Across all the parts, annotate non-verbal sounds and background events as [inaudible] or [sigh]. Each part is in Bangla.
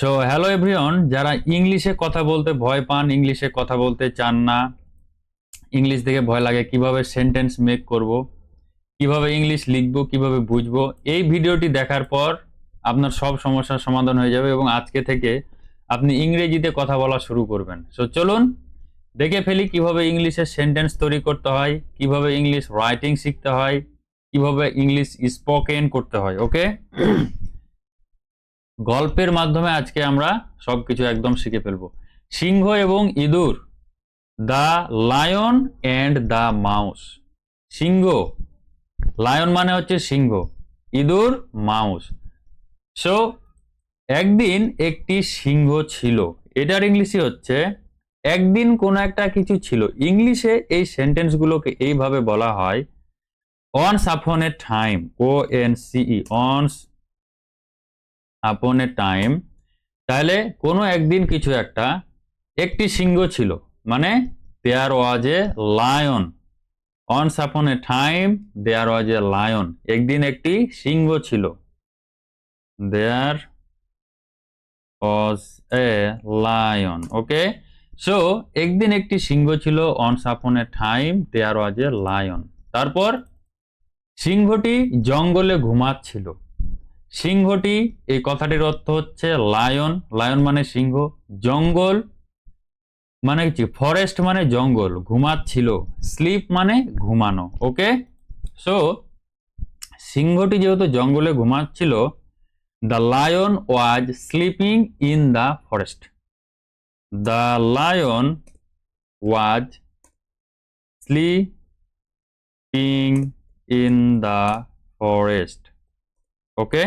সো হ্যালো এভরিওয়ান যারা ইংলিশে কথা বলতে ভয় পান ইংলিশে কথা বলতে চান না ইংলিশ দেখে ভয় লাগে কীভাবে সেন্টেন্স মেক করব, কীভাবে ইংলিশ লিখব, কীভাবে বুঝব, এই ভিডিওটি দেখার পর আপনার সব সমস্যার সমাধান হয়ে যাবে এবং আজকে থেকে আপনি ইংরেজিতে কথা বলা শুরু করবেন। সো চলুন দেখে ফেলি কীভাবে ইংলিশে সেন্টেন্স তৈরি করতে হয়, কীভাবে ইংলিশ রাইটিং শিখতে হয়, কীভাবে ইংলিশ স্পোকেন করতে হয় ওকে গল্পের মাধ্যমে আজকে আমরা সবকিছু একদম শিখে ফেলব। সিংহ এবং ইঁদুর, the lion and the mouse. Singh, lion মানে হচ্ছে সিংহ, ইঁদুর, মাউস। সো একদিন একটি সিংহ ছিল, এটার ইংলিশে হচ্ছে, একদিন কোনো একটা কিছু ছিল। ইংলিশে এই সেন্টেন্সগুলোকে এইভাবে বলা হয় অনস আপন এ টাইম ও এন সিই অনস আপন এ টাইম তাহলে কোনো একদিন কিছু একটা, একটি সিংহ ছিল মানে দেয়ার ওয়াজ এ লায়ন অনস আপন এ time there was a lion একদিন একটি সিংহ ছিল। দেয়ার was a lion okay so একদিন একটি সিংহ ছিল অনস আপন এ time there was a lion তারপর সিংহটি জঙ্গলে ঘুমাচ্ছিল। সিংহটি, এই কথাটির অর্থ হচ্ছে লায়ন লায়ন মানে সিংহ, জঙ্গল মানে কি? ফরেস্ট মানে জঙ্গল, ঘুমাচ্ছিল স্লিপ মানে ঘুমানো ওকে সো সিংহটি যেহেতু জঙ্গলে ঘুমাচ্ছিল the lion was sleeping in the forest the lion was sleeping in the forest okay?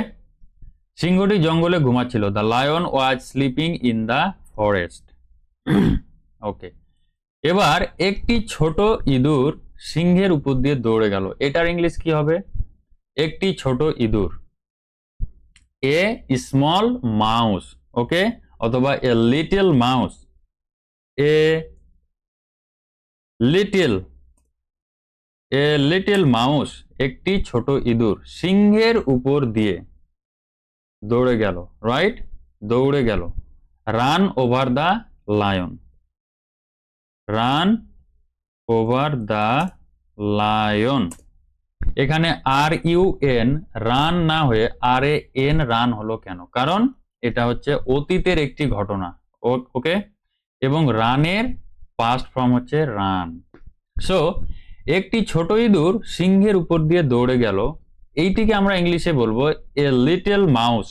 সিংহটি জঙ্গলে ঘুমাচ্ছিল। The lion was sleeping in the forest. [clears throat] Okay. এবার একটি ছোট ইঁদুর সিংহের উপর দিয়ে দৌড়ে গেল। এটার ইংলিশ কি হবে? একটি ছোট ইঁদুর। A small mouse, okay? অথবা a little mouse. A little a little mouse একটি ছোট ইঁদুর সিংহের উপর দিয়ে দৌড়ে গেল রাইট দৌড়ে গেল। Ran over the lion. Ran over the lion. এখানে আর ইউ এন রান না হয়ে আর এ এন রান হলো কেন? কারণ এটা হচ্ছে অতীতের একটি ঘটনা ওকে? এবং রানের পাস্ট ফর্ম হচ্ছে রান। সো একটি ছোট ইঁদুর সিংহের উপর দিয়ে দৌড়ে গেল। এইটিকে আমরা ইংলিশে বলব এ লিটল মাউস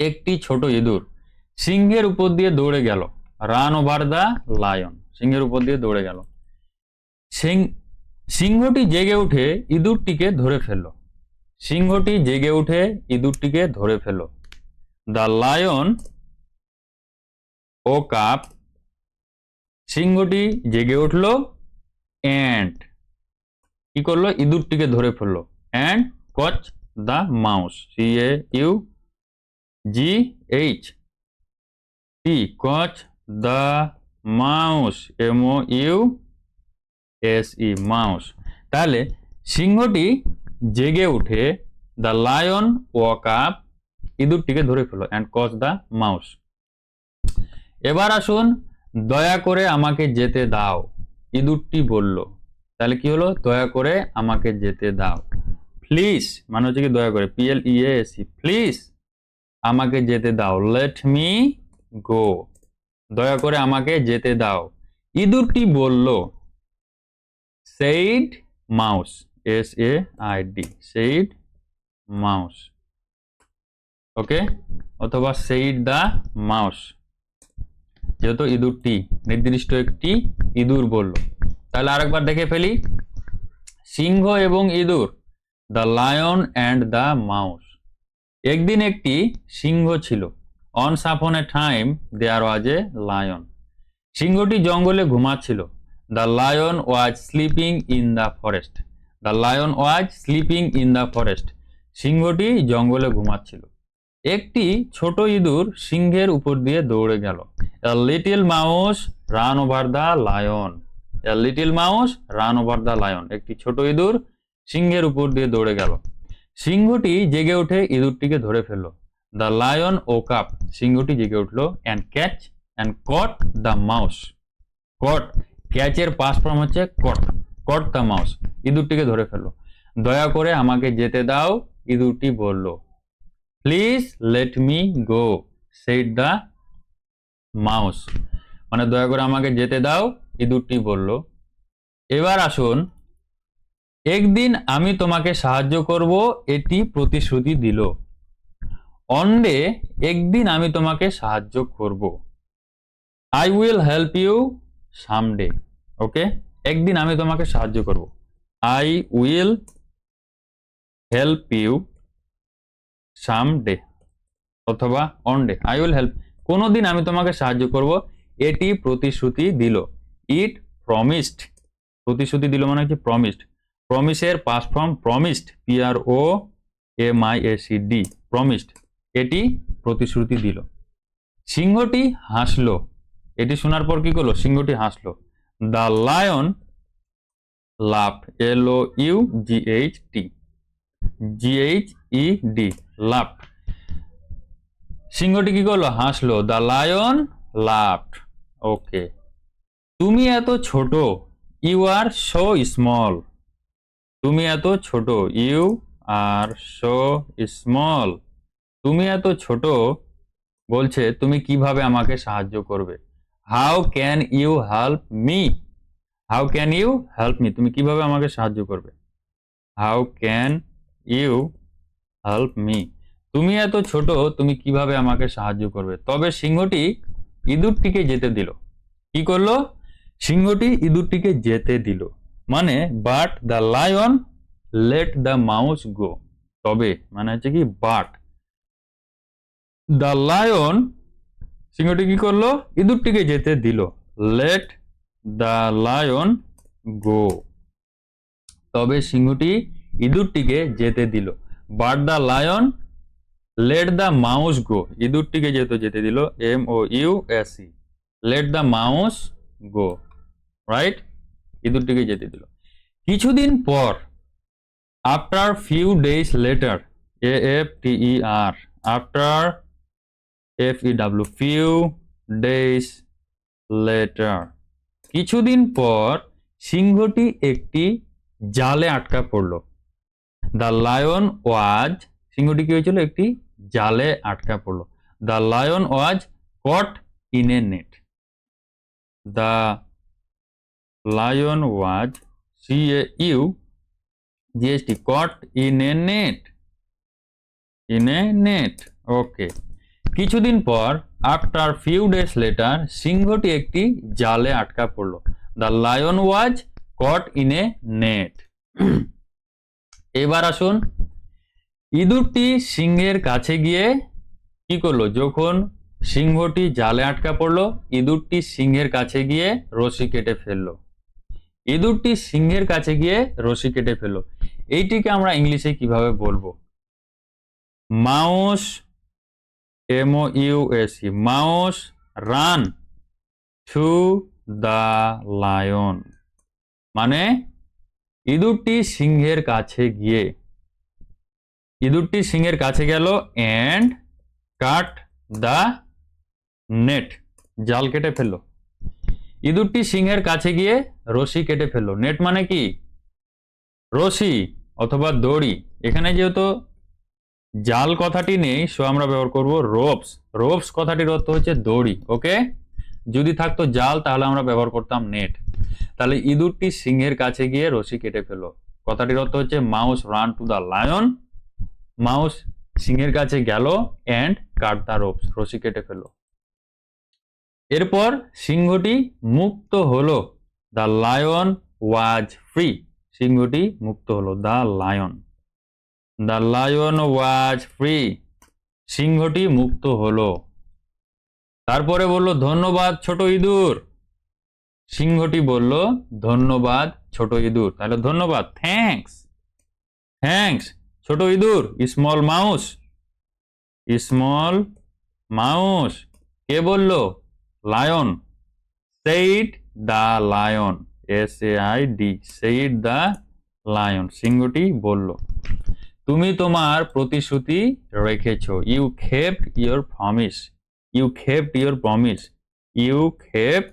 একটি ছোট ইঁদুর সিংহের উপর দিয়ে দৌড়ে গেল। রান ওভার দ্য লায়ন সিংহের উপর দিয়ে দৌড়ে গেল। সিংহটি জেগে উঠে ইঁদুরটিকে ধরে ফেলল। সিংহটি জেগে উঠে ইঁদুরটিকে ধরে ফেলল। দ্য লায়ন ও কাপ সিংহটি জেগে উঠল। অ্যান্ড কি করল? ইঁদুরটিকে ধরে ফেলল। And caught the mouse C A U G H T caught the mouse M O U S E mouse তাহলে সিংহটি জেগে উঠে দ্য লায়ন ওয়াক আপ ইঁদুরটিকে ধরে ফেলো অ্যান্ড কচ দ্য মাউস এবার আসুন, দয়া করে আমাকে যেতে দাও। ইঁদুরটি বলল, তাহলে কি হলো? দয়া করে আমাকে যেতে দাও। প্লিজ মানে হচ্ছে কি দয়া করে পিএল ইএসি প্লিজ আমাকে যেতে দাও। লেট মি গো দয়া করে আমাকে যেতে দাও। ইঁদুরটি বলল said mouse S A I D said mouse okay অথবা সেইড দ্য মাউস যেহেতু ইঁদুরটি নির্দিষ্ট একটি ইঁদুর বলল। তাহলে আরেকবার দেখে ফেলি। সিংহ এবং ইঁদুর, the lion and the mouse. একদিন একটি সিংহ ছিল। Once upon a time there was a lion সিংহটি জঙ্গলে ঘুমাচ্ছিল। The lion was sleeping in the forest the lion was sleeping in the forest সিংহটি জঙ্গলে ঘুমাচ্ছিল। একটি ছোট ইঁদুর সিংহের উপর দিয়ে দৌড়ে গেল। Mouse ran over the lion. A little mouse ran over the lion. একটি ছোট ইঁদুর সিংহের উপর দিয়ে দৌড়ে গেল। সিংহটি জেগে উঠে ইঁদুরটিকে ধরে ফেলল। দ্য লায়ন ও কাপ সিংহটি জেগে উঠল and catch and caught the mouse caught ক্যাচের past form হচ্ছে কট কট দ্য মাউস ইঁদুরটিকে ধরে ফেলল। দয়া করে আমাকে যেতে দাও। ইঁদুরটি বলল please let me go said the mouse মানে দয়া করে আমাকে যেতে দাও ইঁদুরটি বলল। এবার আসুন। একদিন আমি তোমাকে সাহায্য করব, এটি প্রতিশ্রুতি দিল। অনডে একদিন আমি তোমাকে সাহায্য করব। I will help you someday okay একদিন আমি তোমাকে সাহায্য করব। I will help you someday অথবা one day I will help কোনোদিন আমি তোমাকে সাহায্য করব। এটি প্রতিশ্রুতি দিল। ইট প্রমিসড প্রতিশ্রুতি দিল মানে হচ্ছে promised প্রমিসের past form promised P R O M I A C D promised এটি প্রতিশ্রুতি দিল। সিংহটি হাসলো। এটি শোনার পর কি করল? সিংহটি হাসলো। The lion laughed L O U G H T G H E D laughed সিংহটি কি করল? হাসলো। The lion laughed okay. তুমি এত ছোট। You are so small. তুমি এত ছোট। You are so small. তুমি এত ছোট। বলছে, তুমি কীভাবে আমাকে সাহায্য করবে? How can you help me? How can you help me? তুমি কীভাবে আমাকে সাহায্য করবে? How can you help me তুমি এত ছোট, তুমি কীভাবে আমাকে সাহায্য করবে? তবে সিংহটি ইঁদুরটিকে যেতে দিল। কি করল? সিংহটি ইঁদুরটিকে যেতে দিল। মানে but the lion let the mouse go তবে মানে হচ্ছে কি বাট দ্য লায়ন সিংহটি কি করল? ইঁদুরটিকে যেতে দিল। লেট দ্য লায়ন গো তবে সিংহটি ইঁদুরটিকে যেতে দিল। But the lion let the mouse go ইঁদুরটিকে যেহেতু যেতে দিল M O U S E let the mouse go right ইঁদুরটিকে যেতে দিল। কিছুদিন পর after few days later A F T E R after F E W few days later কিছুদিন পর, সিংহটি একটি জালে আটকা পড়ল। দ্য লায়ন ওয়াজ, সিংহটি কি হয়েছিল? একটি জালে আটকা পড়ল। The lion was caught in a net. The lion was C A U GST, caught in a net. In a net, okay. কিছুদিন পর, আফটার ফিউ ডেজ লেটার, সিংহটি একটি জালে আটকা পড়ল। The lion was caught in a net. এবার আসুন, ইঁদুরটি সিংহের কাছে গিয়ে কি করল? যখন সিংহটি জালে আটকা পড়ল, ইঁদুরটি সিংহের কাছে গিয়ে রশি কেটে ফেলল। ইঁদুরটি সিংহের কাছে গিয়ে রশি কেটে ফেলল। এইটিকে আমরা ইংলিশে কীভাবে বলব? Mouse M O U S E mouse, ran, to the lion. মানে ইঁদুরটি সিংহের কাছে গিয়ে, ইঁদুরটি সিংহের কাছে গেল অ্যান্ড কাট দ্য নেট জাল কেটে ফেলল। ইঁদুরটি সিংহের কাছে গিয়ে রশি কেটে ফেলল। নেট মানে কি? রশি অথবা দড়ি। এখানে যেহেতু জাল কথাটি নেই সো আমরা ব্যবহার করব রোপস রোপস কথাটির অর্থ হচ্ছে দড়ি ওকে যদি থাকতো জাল, তাহলে আমরা ব্যবহার করতাম নেট তাহলে ইঁদুরটি সিংহের কাছে গিয়ে রশি কেটে ফেলো। কথাটির অর্থ হচ্ছে, mouse ran to the lion mouse সিংহের কাছে গেল অ্যান্ড কাট দ্য রোপস রশি কেটে ফেলো। এরপর সিংহটি মুক্ত হলো। দ্য লায়ন ওয়াজ ফ্রি সিংহটি মুক্ত হলো। The lion the lion was free সিংহটি মুক্ত হলো। তারপরে বলল, ধন্যবাদ ছোট ইঁদুর। সিংহটি বলল, ধন্যবাদ, ছোট ইঁদুর। তাহলে ধন্যবাদ থ্যাঙ্কস থ্যাঙ্কস ছোট ইঁদুর স্মল মাউস স্মল মাউস কে বলল? Lion said the lion S A I D said the lion সিংহটি বলল, তুমি তোমার প্রতিশ্রুতি রেখেছো। You kept your promise you kept your promise you kept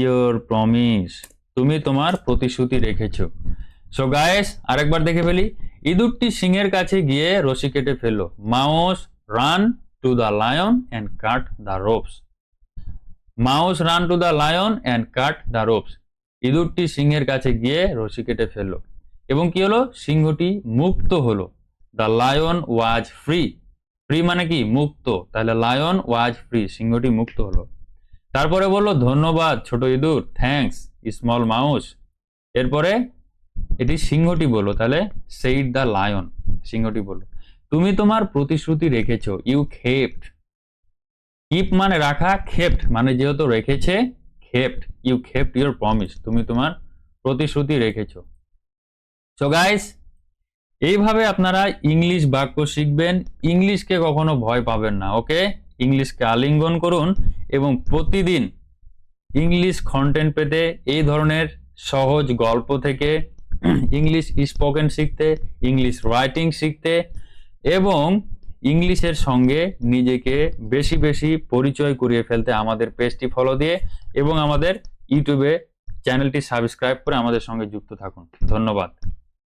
your promise তুমি তোমার প্রতিশ্রুতি রেখেছো। সো গায়েস আরেকবার দেখে ফেলি। ইঁদুরটি সিংহের কাছে গিয়ে রশি কেটে ফেলল। Mouse ran to the lion and cut the ropes. Mouse ran to the lion and cut the ropes. ইঁদুরটি সিংহের কাছে গিয়ে রশি কেটে ফেলল। এবং কি হলো? সিংহটি মুক্ত হলো। The lion was free free মানে কি? মুক্ত। তাহলে লায়ন ওয়াজ ফ্রি সিংহটি মুক্ত হলো। তারপরে বলল, ধন্যবাদ ছোট ইঁদুর থ্যাঙ্কস স্মল মাউস এরপরে এটি সিংহটি বলল, তাহলে সেইড দ্য লায়ন সিংহটি বলল। তুমি তোমার প্রতিশ্রুতি রেখেছো ইউ খেপ্ট কিপ মানে রাখা খেপ্ট মানে যেহেতু রেখেছে kept you kept your promise তুমি তোমার প্রতিশ্রুতি রেখেছো. সো গাইস এইভাবে আপনারা ইংলিশ বাক্য শিখবেন, ইংলিশকে কখনো ভয় পাবেন না ওকে ইংলিশকে আলিঙ্গন করুন এবং প্রতিদিন ইংলিশ কন্টেন্ট পেতে এই ধরনের সহজ গল্প থেকে ইংলিশ স্পোকেন শিখতে, ইংলিশ রাইটিং শিখতে এবং ইংলিশের সঙ্গে নিজেকে বেশি বেশি পরিচয় করিয়ে ফেলতে আমাদের পেজটি ফলো দিয়ে এবং আমাদের ইউটিউবে চ্যানেলটি সাবস্ক্রাইব করে আমাদের সঙ্গে যুক্ত থাকুন। ধন্যবাদ।